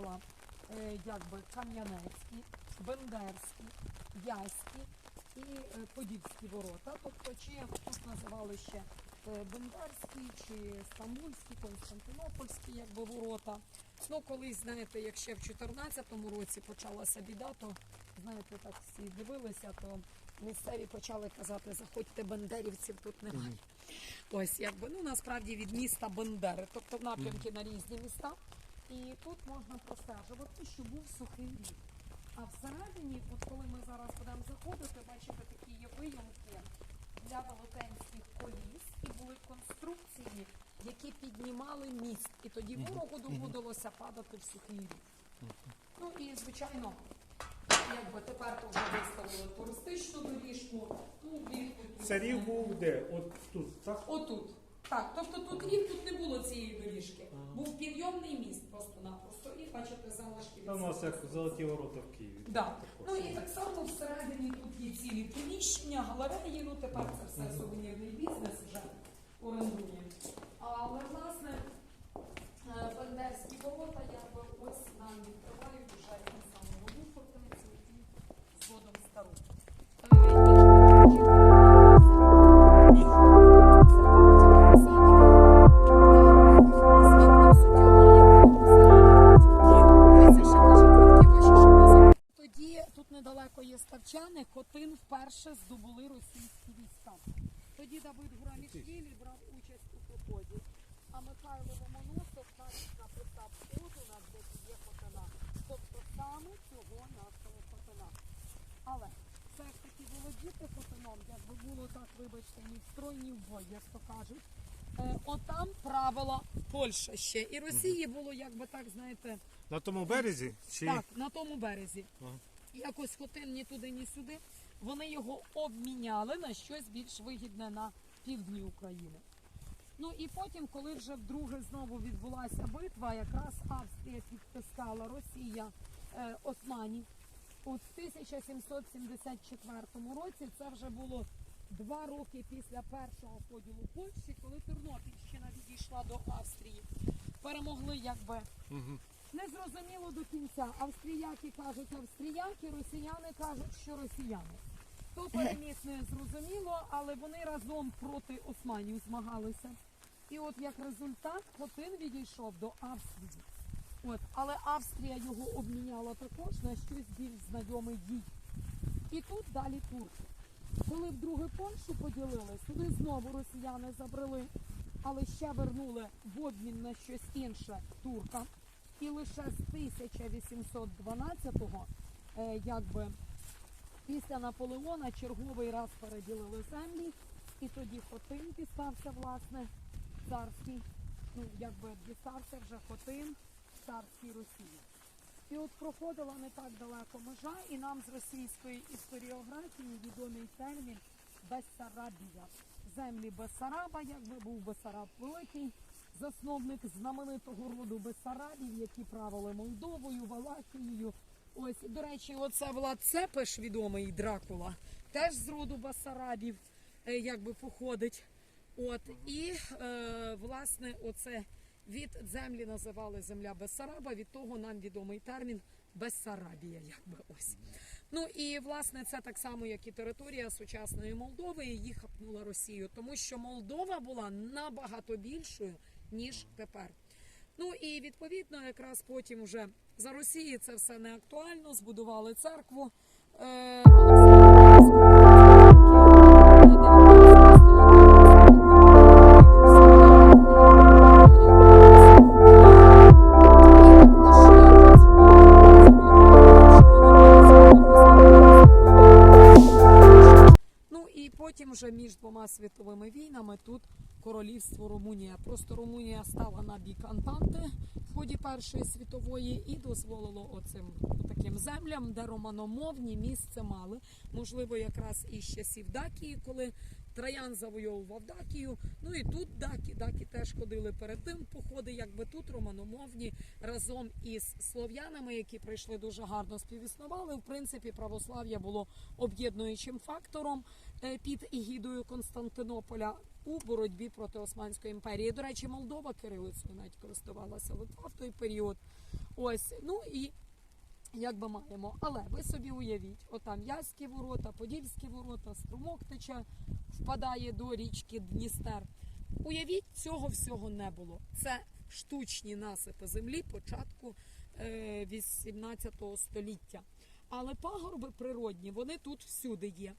включала е, якби Кам'янецькі, Бендерські, Яські і е, Подільські ворота. Тобто, чи тут називали ще е, Бендерські, чи Стамбульські, Константинопольські якби ворота. Ну, колись, знаєте, як ще в 14-му році почалася біда, то знаєте, так всі дивилися, то місцеві почали казати, заходьте бендерівців тут немає. Ось якби ну насправді від міста Бендери, тобто напрямки на різні міста. І тут можна простежувати, що був сухий рік. А всередині, от коли ми зараз будемо заходити, бачите, такі є виямки для велетенських коліс, і були конструкції, які піднімали міст. І тоді ворогу доводилося падати в сухий рік. Ну і звичайно, якби тепер вже виставили туристичну доріжку, ну влітку тут Це рів не- був де? От тут, так? Отут. Так, тобто тут рів, тут не було цієї доріжки. Був підйомний міст просто-напросто. І бачите залишки. від Там у нас як золоті ворота в Києві. Да. Ну і так само всередині тут є цілі приміщення, галереї, ну тепер це все сувенірний бізнес вже орендує. Але власне е, Бендерські ворота якби ось нам відкривають вже і саму нову фортецю і згодом стару. Недалеко є ставчани, Хотин вперше здобули російські війська. Тоді Давид Гурамішвілі брав участь у поході, а Михайло Ломоносов навіть написав оду на де є Хотина, тобто саме цього нашого Хотина. Але все ж таки володіти Хотином, якби було так, вибачте, ні в строй, ні в бой, як то кажуть. Е, отам правила Польща ще. І Росії було, якби так, знаєте, На тому березі? Чи так, на тому березі. Ага. Якось хотин ні туди, ні сюди. Вони його обміняли на щось більш вигідне на півдні України. Ну і потім, коли вже вдруге знову відбулася битва, якраз Австрія підтискала Росія е, Османів. В 1774 році це вже було два роки після першого поділу Польщі, коли Тернопільщина відійшла до Австрії. Перемогли якби не зрозуміло до кінця. Австріяки кажуть австріяки, росіяни кажуть, що росіяни. Хто переміг не зрозуміло, але вони разом проти османів змагалися. І от як результат Хотин відійшов до Австрії. От, але Австрія його обміняла також на щось більш знайоме їй. І тут далі турки. Коли вдруге Польщу поділили, сюди знову росіяни забрали, але ще вернули в обмін на щось інше турка. І лише з 1812-го, е, якби після Наполеона черговий раз переділили землі, і тоді Хотин дістався, власне, царський, ну якби дістався вже Хотин царській Росії. І от проходила не так далеко межа, і нам з російської історіографії відомий термін Бессарабія. Землі Бессараба, якби був Бессараб Великий, засновник знаменитого роду Бессарабів, які правили Молдовою, Валахією. Ось, до речі, оце Влад Цепеш, відомий Дракула, теж з роду Бессарабів, е, якби походить. От і е, власне, оце від землі називали земля Бессараба, від того нам відомий термін Бессарабія, якби ось. Ну і власне це так само, як і територія сучасної Молдови, її хапнула Росію, тому що Молдова була набагато більшою ніж тепер. Ну і відповідно, якраз потім вже за Росії це все не актуально. Збудували церкву. Е, Ну і потім вже між двома світовими війнами тут королівство Румунія. Просто Румунія стала на бік Антанти в ході Першої світової і дозволило оцим таким землям, де романомовні місце мали. Можливо, якраз із часів Дакії, коли Траян завойовував Дакію. Ну і тут Дакі, Дакі теж ходили перед тим походи, якби тут романомовні разом із слов'янами, які прийшли дуже гарно співіснували. В принципі, православ'я було об'єднуючим фактором е, під егідою Константинополя у боротьбі проти Османської імперії. До речі, Молдова кирилицею навіть користувалася Литва в той період. Ось ну і як би маємо. Але ви собі уявіть, отам Яські ворота, Подільські ворота, струмок тече, впадає до річки Дністер. Уявіть, цього всього не було. Це штучні насипи землі початку е, 18 століття. Але пагорби природні, вони тут всюди є.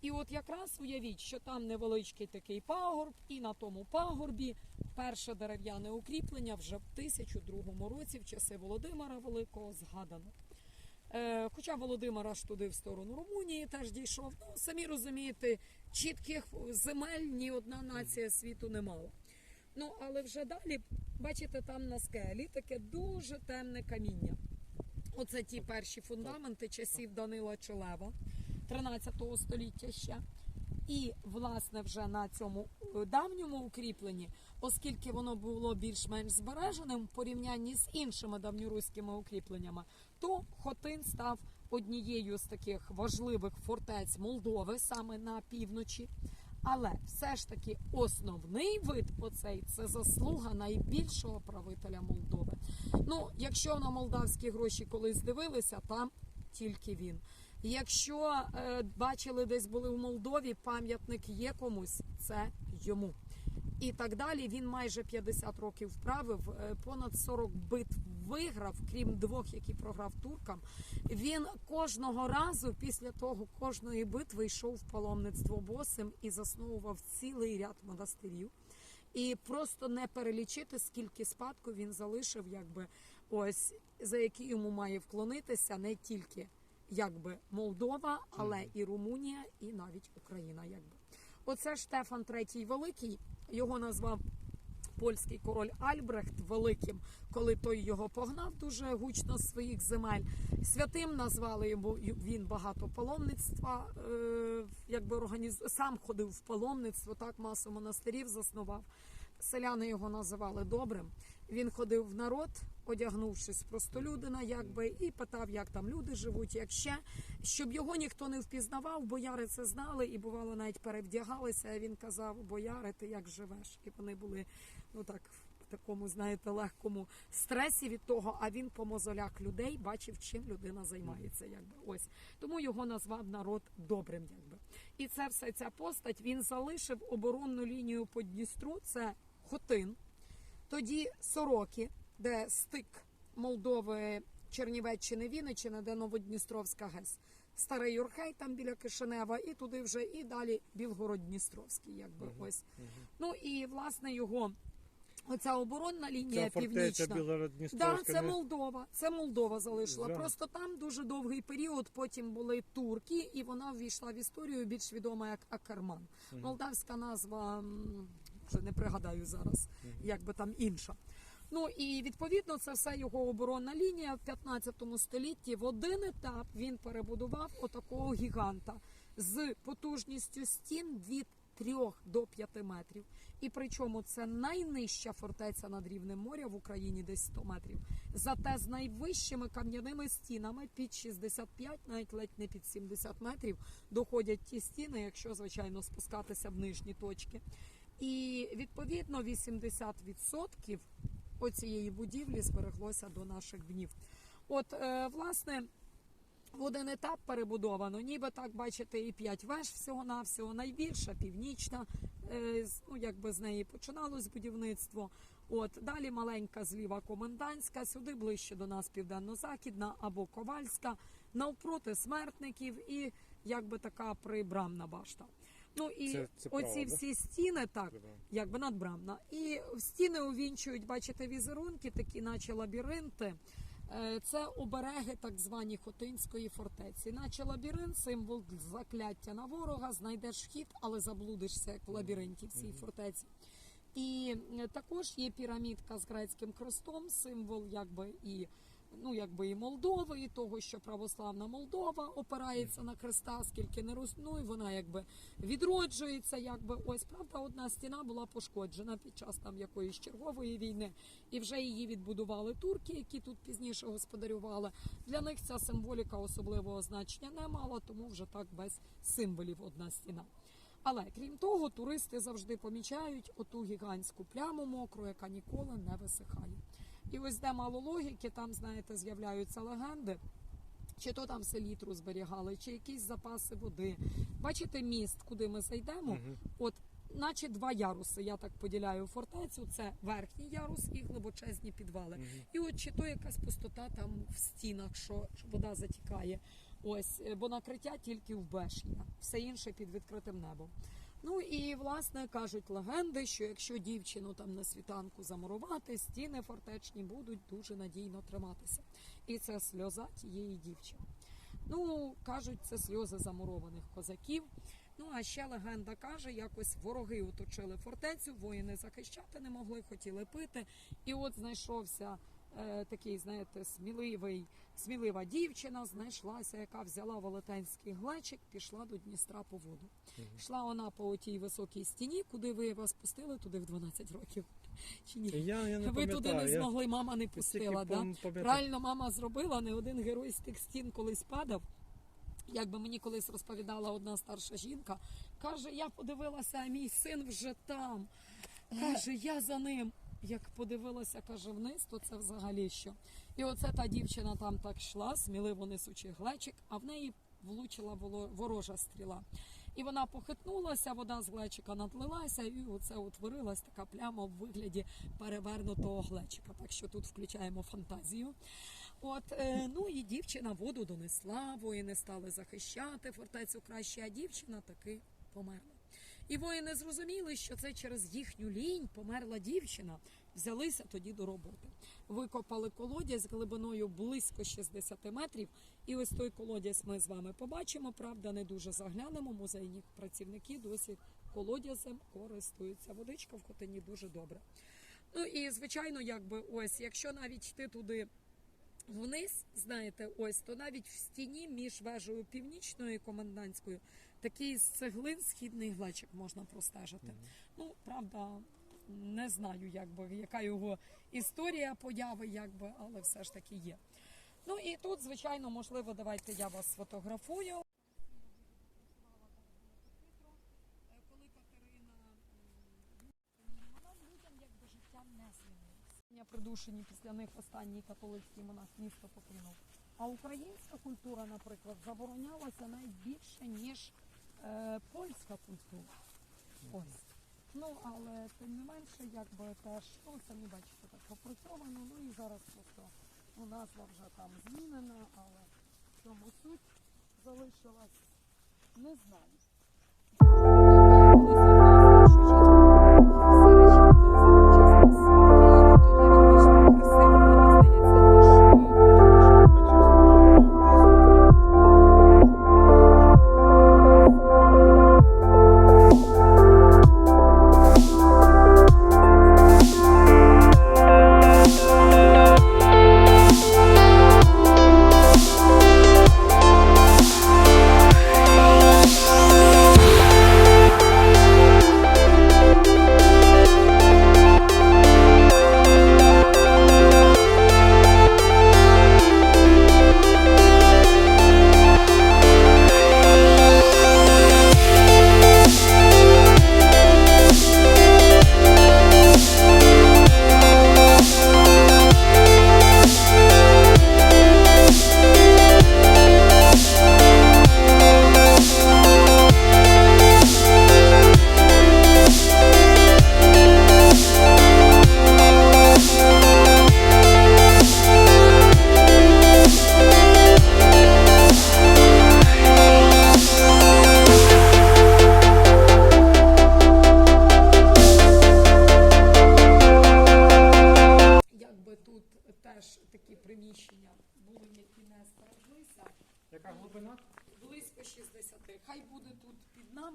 І от якраз уявіть, що там невеличкий такий пагорб, і на тому пагорбі перше дерев'яне укріплення вже в 1002 році, в часи Володимира Великого, згадано. Е, хоча Володимир аж туди в сторону Румунії теж дійшов. Ну, самі розумієте, чітких земель ні одна нація світу не мала. Ну, але вже далі, бачите, там на скелі таке дуже темне каміння. Оце ті перші фундаменти часів Данила Чолева, 13 століття ще. І, власне, вже на цьому е, давньому укріпленні, оскільки воно було більш-менш збереженим в порівнянні з іншими давньоруськими укріпленнями, то Хотин став однією з таких важливих фортець Молдови саме на півночі. Але все ж таки основний вид оцей це заслуга найбільшого правителя Молдови. Ну, якщо на молдавські гроші колись дивилися, там тільки він. Якщо е, бачили, десь були в Молдові, пам'ятник є комусь, це йому. І так далі. Він майже 50 років вправив, е, понад 40 битв виграв, крім двох, які програв туркам. Він кожного разу після того кожної битви йшов в паломництво босим і засновував цілий ряд монастирів. І просто не перелічити, скільки спадку він залишив, якби ось за які йому має вклонитися не тільки якби Молдова, але і Румунія, і навіть Україна. Якби оце Штефан III Великий. Його назвав польський король Альбрехт Великим, коли той його погнав дуже гучно з своїх земель. Святим назвали йому він багато паломництва, е, якби організ... сам ходив в паломництво, так масу монастирів заснував. Селяни його називали добрим. Він ходив в народ, одягнувшись простолюдина, якби, і питав, як там люди живуть, як ще, щоб його ніхто не впізнавав, бояри це знали і бувало навіть перевдягалися. А він казав: Бояри, ти як живеш? І вони були ну так в такому, знаєте, легкому стресі від того. А він по мозолях людей бачив, чим людина займається. Якби ось тому його назвав народ добрим, якби. І це все ця постать він залишив оборонну лінію по Дністру. Це Хотин. Тоді Сороки, де стик Молдови, Чернівеччини, Вінниччини, де Новодністровська ГЕС. Старий Юрхей там біля Кишинева, і туди вже і далі Білгород-Дністровський, якби ось. Ну і власне його оця оборонна лінія Ця фортеця північна. Да, це не- Молдова. Це Молдова залишила. Зря. Просто там дуже довгий період. Потім були турки, і вона ввійшла в історію більш відома як Акерман. Молдавська назва вже не пригадаю зараз, як би там інша. Ну і відповідно це все його оборонна лінія в 15 столітті. В один етап він перебудував отакого гіганта з потужністю стін від 3 до 5 метрів. І причому це найнижча фортеця над рівнем моря в Україні, десь 100 метрів. Зате з найвищими кам'яними стінами під 65, навіть ледь не під 70 метрів, доходять ті стіни, якщо звичайно спускатися в нижні точки. І відповідно 80% оцієї будівлі збереглося до наших днів. От, е, власне, в один етап перебудовано, ніби так бачите, і п'ять веж всього-навсього, найбільша північна, е, ну якби з неї починалось будівництво. От далі маленька зліва комендантська, сюди ближче до нас південно-західна або ковальська, навпроти смертників і якби така прибрамна башта. Ну і Це- це оці право, всі стіни так, якби надбрамна. І в стіни увінчують, бачите, візерунки, такі, наче лабіринти. Е, Це обереги так звані Хотинської фортеці. Наче лабіринт, символ закляття на ворога, знайдеш вхід, але заблудишся як в лабіринті в цій фортеці. І е, також є пірамідка з грецьким крестом, символ якби і ну якби і Молдови, і того, що православна Молдова опирається на Христа, скільки не роз... ну, і вона якби відроджується. Якби ось правда, одна стіна була пошкоджена під час там якоїсь чергової війни, і вже її відбудували турки, які тут пізніше господарювали. Для них ця символіка особливого значення не мала, тому вже так без символів одна стіна. Але крім того, туристи завжди помічають оту гігантську пляму мокру, яка ніколи не висихає. І ось де мало логіки, там, знаєте, з'являються легенди. Чи то там селітру зберігали, чи якісь запаси води. Бачите міст, куди ми зайдемо? От, наче два яруси. Я так поділяю фортецю. Це верхній ярус і глибочезні підвали. І от чи то якась пустота там в стінах, що, що вода затікає. Ось, е, бо накриття тільки в бешня, все інше під відкритим небом. Ну і власне кажуть легенди, що якщо дівчину там на світанку замурувати, стіни фортечні будуть дуже надійно триматися. І це сльоза тієї дівчини. Ну, кажуть, це сльози замурованих козаків. Ну а ще легенда каже, якось вороги оточили фортецю, воїни захищати не могли, хотіли пити. І от знайшовся такий, знаєте, сміливий, смілива дівчина, знайшлася, яка взяла велетенський глечик, пішла до Дністра по воду. Йшла вона по тій високій стіні, куди ви вас пустили, туди в 12 років. Чи ні? Я, я не Ви туди не пам'ятаю, я змогли, мама не пустила. Да? Правильно мама зробила, не один герой з тих стін колись падав. Як би мені колись розповідала одна старша жінка, каже, я подивилася, а мій син вже там. Каже, я за ним. Як подивилася, каже, вниз, то це взагалі що. І оце та дівчина там так йшла, сміливо несучи глечик, а в неї влучила ворожа стріла. І вона похитнулася, вода з глечика надлилася, і оце утворилась така пляма в вигляді перевернутого глечика. Так що тут включаємо фантазію. От, е, ну і дівчина воду донесла, воїни стали захищати фортецю краще, а дівчина таки померла. І воїни зрозуміли, що це через їхню лінь померла дівчина. Взялися тоді до роботи. Викопали колодязь глибиною близько 60 метрів. І ось той колодязь ми з вами побачимо. Правда, не дуже заглянемо. Музейні працівники досі колодязем користуються. Водичка в хотині дуже добре. Ну і звичайно, якби ось, якщо навіть йти туди вниз, знаєте, ось то навіть в стіні між вежею північною і комендантською такий з цеглин східний глечик можна простежити. Ну, правда, не знаю, якби яка його історія появи, якби, але все ж таки є. Ну і тут, звичайно, можливо, давайте я вас сфотографую. Коли Катерина людям якби життям не змінилася. Придушені після них останній католицький монах місто покинув. А українська культура, наприклад, заборонялася навіть більше, ніж е, польська культура. Ось. Ну, але тим не менше, якби теж, ну, самі бачите, так попрацьовано, ну і зараз просто ну, назва вже там змінена, але в чому суть залишилась, не знаю.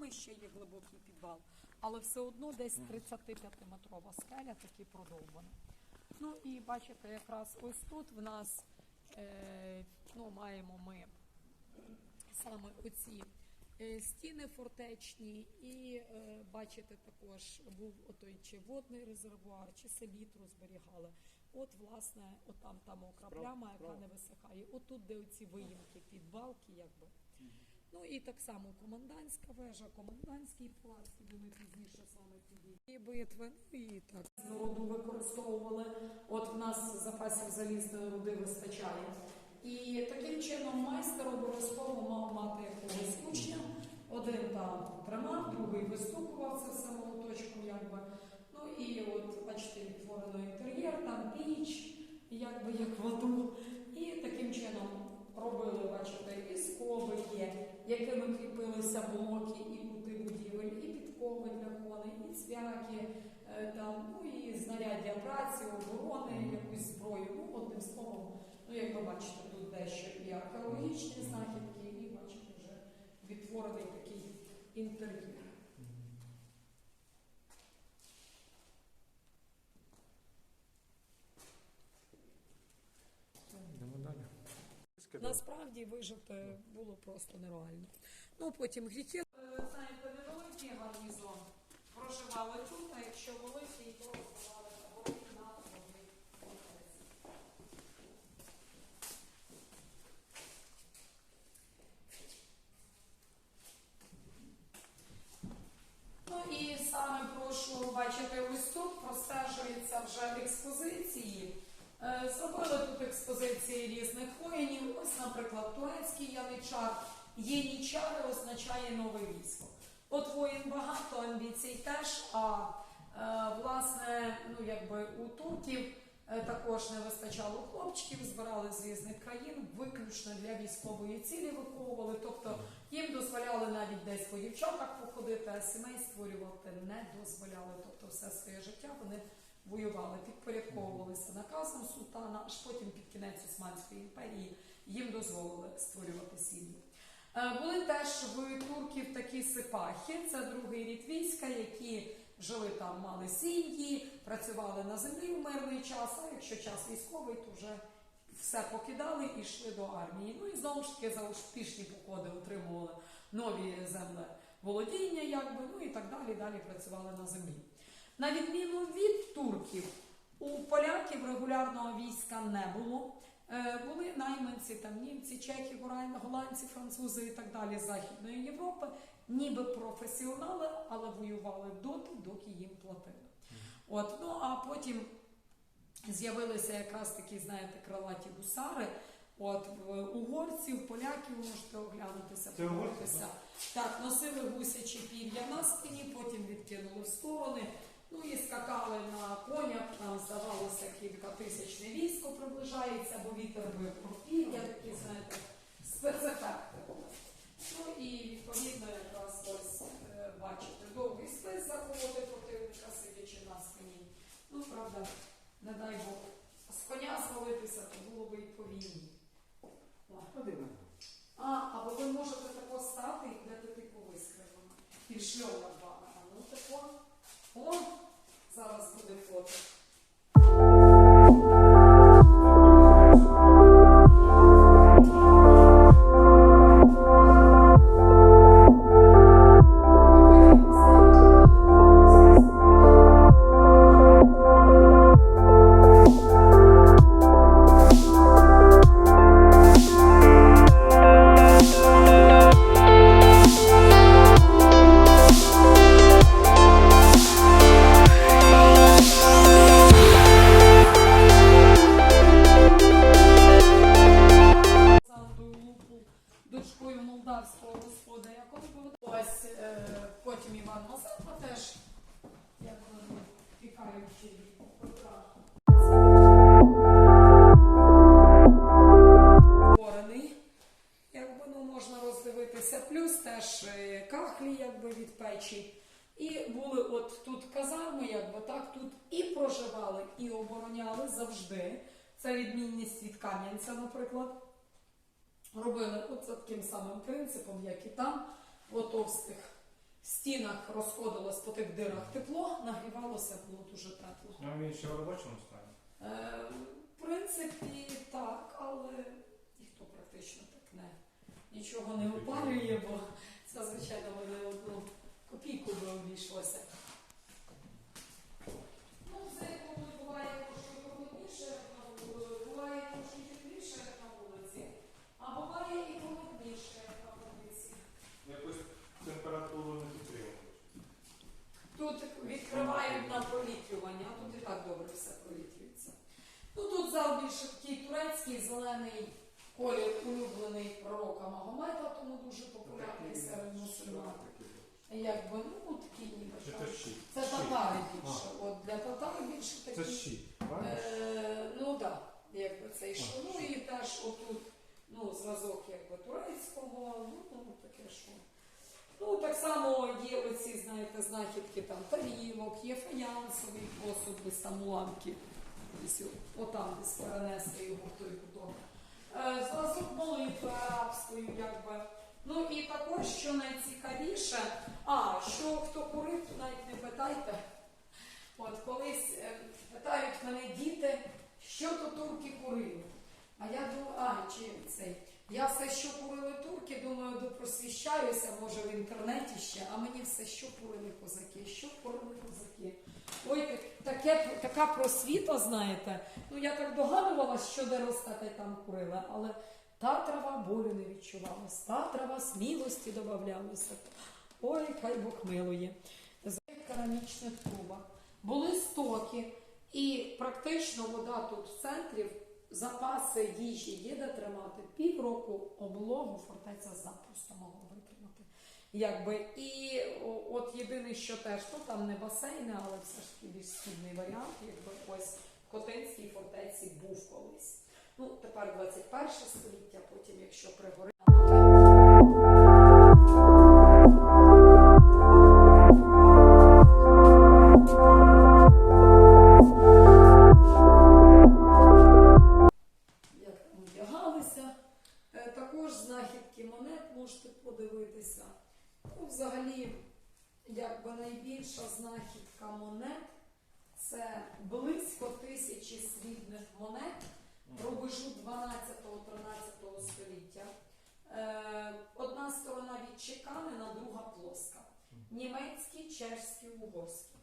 Нами ще є глибокий підвал, але все одно десь 35-метрова скеля таки продовбана. Ну і бачите, якраз ось тут в нас е, ну, маємо ми саме оці е, стіни фортечні, і е, бачите, також був отой чи водний резервуар, чи селітру зберігали. От, власне, от там та мокра Справа, пляма, яка не висихає. Отут, де оці виїмки під балки, якби. Ну і так само комендантська вежа, комендантський плац, куди ми пізніше саме підійдемо. І битви, ну і так. Руду використовували. От в нас запасів залізної руди вистачає. І таким чином майстер обов'язково мав мати якогось учня. Один там тримав, другий вистукував це все молоточком, якби. Ну і от, бачите, відтворено інтер'єр, там піч, якби як в аду. І таким чином робили, бачите, і скоби є, якими кріпилися блоки і кути будівель, і підкови для коней, і цвяки, е, там, ну і знаряддя праці, оборони, якусь зброю. Ну, одним словом, ну як ви бачите, тут дещо і археологічні знахідки, і бачите, вже відтворений такий інтер'єр. Йдемо далі. Насправді вижити було просто нереально. Ну потім гріхи. Е, невеликий гарнізон. Проживали тут, а якщо великий, то роздавали на. Ну і саме прошу бачити ось тут простежуються вже експозиції. Е, Зробили тут експозиції різних воїнів. Ось, наприклад, турецький яничар. Єнічар означає нове військо. От воїн багато, амбіцій теж. А е, власне, ну якби у турків е, також не вистачало хлопчиків, збирали з різних країн, виключно для військової цілі виховували. Тобто їм дозволяли навіть десь по дівчатах походити, а сімей створювати не дозволяли. Тобто все своє життя вони воювали, підпорядковувалися наказом султана, аж потім під кінець Османської імперії їм дозволили створювати сім'ї. Е, Були теж в турків такі сипахи, це другий рід війська, які жили там, мали сім'ї, працювали на землі в мирний час, а якщо час військовий, то вже все покидали і йшли до армії. Ну і знову ж таки за успішні походи отримували нові землеволодіння, якби, ну і так далі, далі працювали на землі. На відміну від турків, у поляків регулярного війська не було. Е, Були найманці, там німці, чехи, голландці, французи і так далі з Західної Європи, ніби професіонали, але воювали доти, доки їм платили. От, ну а потім з'явилися якраз такі, знаєте, крилаті гусари. От в угорців, поляків можете оглянутися, подивитися. Так, носили гусячі пір'я на спині, потім відкинули в сторони. Ну і скакали на конях, там здавалося кілька тисяч військо приближається, бо вітер бив пір'я, такі, знаєте, спецефекти. Ну і відповідно якраз ось е, бачите, довгий спис заховати противника, сидячи на спині. Ну, правда, не дай Бог, з коня звалитися, то було би і по війні. А, або ви можете тако стати і будете типу вискривлено. Пішльо над дочкою молдавського господаря. Поводилась е, потім Іван Мазепа теж, як вони пікаючи Петра. Створений, якби ну можна роздивитися, плюс теж е, кахлі, якби від печі. І були от тут казарми, якби так, тут і проживали, і обороняли завжди. Це відмінність від Кам'янця, наприклад робили от таким самим принципом, як і там, по товстих стінах розходилось по тих дирах тепло, нагрівалося, було дуже тепло. А він ще в робочому стані. Е, в принципі, так, але ніхто практично так не нічого не опалює, бо це, звичайно, мене одну копійку би обійшлося. Ну, це коли буває трошки холодніше, на вулиці, буває трошки тепліше на вулиці, а буває і холодніше на вулиці. Якусь температуру не підтримуєш. Тут відкривають на провітрювання, а тут і так добре все провітрюється. Ну тут зал більше такий турецький, зелений колір улюблений пророка Магомета, тому дуже популярний серед мусульман. Якби, ну такі ніби. Чи що. це щит? Це Щит. татари більше. От для татар більше такі. Це щит, правильно? Е, ну так, якби це йшло. Ну і теж отут ну, зразок якби турецького, ну, ну таке що. Ну, так само є оці, знаєте, знахідки там тарілок, є фаянсовий посуд, десь там отам десь перенесли його в той куток. Е, зразок молитви арабською, якби. Ну і також, що найцікавіше, а що хто курив, то навіть не питайте. От колись е, питають мене діти, що то турки курили. А я думаю, а чи цей. Я все, що курили турки, думаю, допросвіщаюся, може в інтернеті ще, а мені все, що курили козаки, що курили козаки. Ой, таке, така просвіта, знаєте. Ну я так догадувалась, що де росте, там курили, але та трава болю не відчувалась, та трава смілості додавалася. Ой, хай Бог милує. З керамічних трубах були стоки, і практично вода тут в центрі, запаси їжі є де тримати. Півроку облогу фортеця запросто могла витримати. Якби, і от єдине, що теж, ну там не басейни, але все ж таки більш східний варіант, якби ось в Хотинській фортеці був колись. Ну, тепер 21 століття, потім, якщо пригорить. Найбільша знахідка монет це близько тисячі срібних монет рубежу 12-13 століття. Е, Одна сторона відчеканена, друга плоска. Німецькі, чешські, угорські.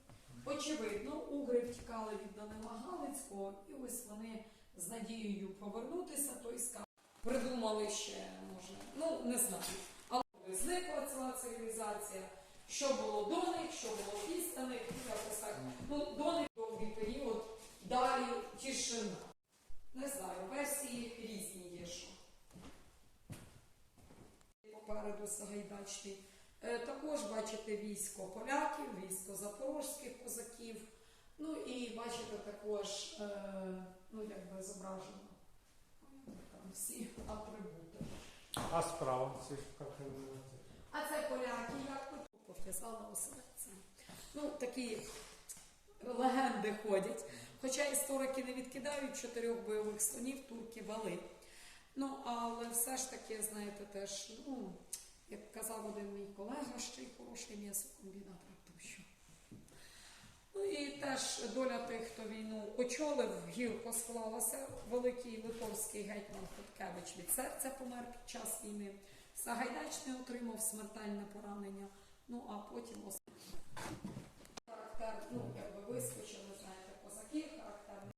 Очевидно, угри втікали від Данила Галицького, і ось вони з надією повернутися, той сказ. Придумали ще, може, ну не знаю. Але зникла ціла цивілізація. Що було до них, що було після них, якось так. Ну, до них довгий період, далі тишина. Не знаю, версії різні є що. Попереду Сагайдачний. Е, Також бачите військо поляків, військо запорозьких козаків. Ну і бачите також, е, ну якби зображено там всі атрибути. А справа як називається? А це поляки, як тут пов'язала оселедцем. Ну, такі легенди ходять. Хоча історики не відкидають чотирьох бойових слонів, турки вали. Ну, але все ж таки, знаєте, теж, ну, як казав один мій колега, ще й хороший м'ясокомбінат раптом що. Ну і теж доля тих, хто війну очолив, гірко склалася. Великий литовський гетьман Хоткевич від серця помер під час війни. Сагайдачний отримав смертельне поранення. Ну а потім ну якби вискочив